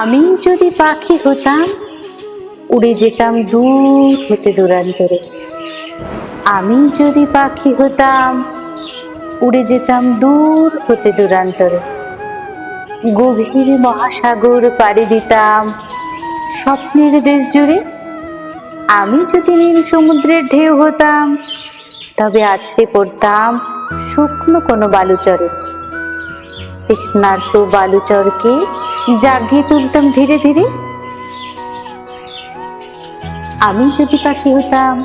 আমি যদি পাখি হতাম, উড়ে যেতাম দূর হতে দূরান্তরে। আমি যদি পাখি হতাম, উড়ে যেতাম দূর হতে দূরান্তরে। গভীর মহাসাগর পাড়ি দিতাম স্বপ্নের দেশ জুড়ে। আমি যদি নীল সমুদ্রের ঢেউ হতাম, তবে আছড়ে পড়তাম শুকনো কোনো বালুচরে। তৃষ্ণার্ত বালুচরকে জাগিয়ে তুলতাম ধীরে ধীরে। আমি যদি পাখি হতাম,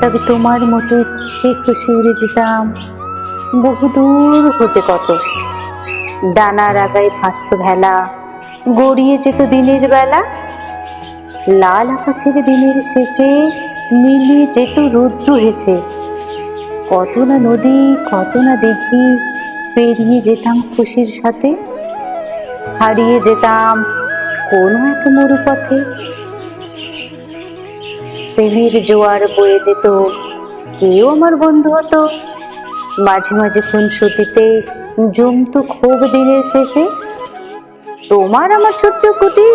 তবে তোমার মতো ইচ্ছে খুশি উড়ে যেতাম। বহুদূর হতে কত। ডানার আগায় ভাসত ভেলা, গড়িয়ে যেত দিনের বেলা। লাল আকাশের দিনের শেষে মিলিয়ে যেত রুদ্র হেসে কত না নদী, কত না দেখি, পেরিয়ে যেতাম খুশির সাথে। হারিয়ে যেতাম কোনো এক মরু পথে প্রেমের জোয়ার বয়ে যেত, কেউ আমার বন্ধু হতো। মাঝে মাঝে খুনসুটিতে জমতো ক্ষোভ দিনের শেষে। তোমার আমার ছোট্ট কুটি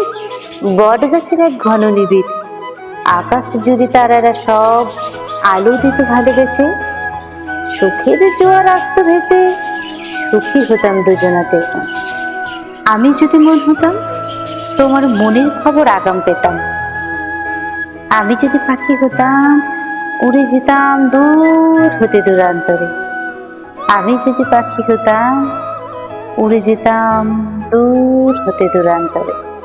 বট গাছের এক ঘন নিবিড়। আকাশ জুড়ে তারারা সব আলো দিত ভালোবেসে, সুখের জোয়ার আসত ভেসে সুখী হতাম দুজনাতে। আমি যদি মন হতাম, তোমার মনের খবর আগাম পেতাম। আমি যদি পাখি হতাম, উড়ে যেতাম দূর হতে দূরান্তরে। আমি যদি পাখি হতাম, উড়ে যেতাম দূর হতে দূরান্তরে।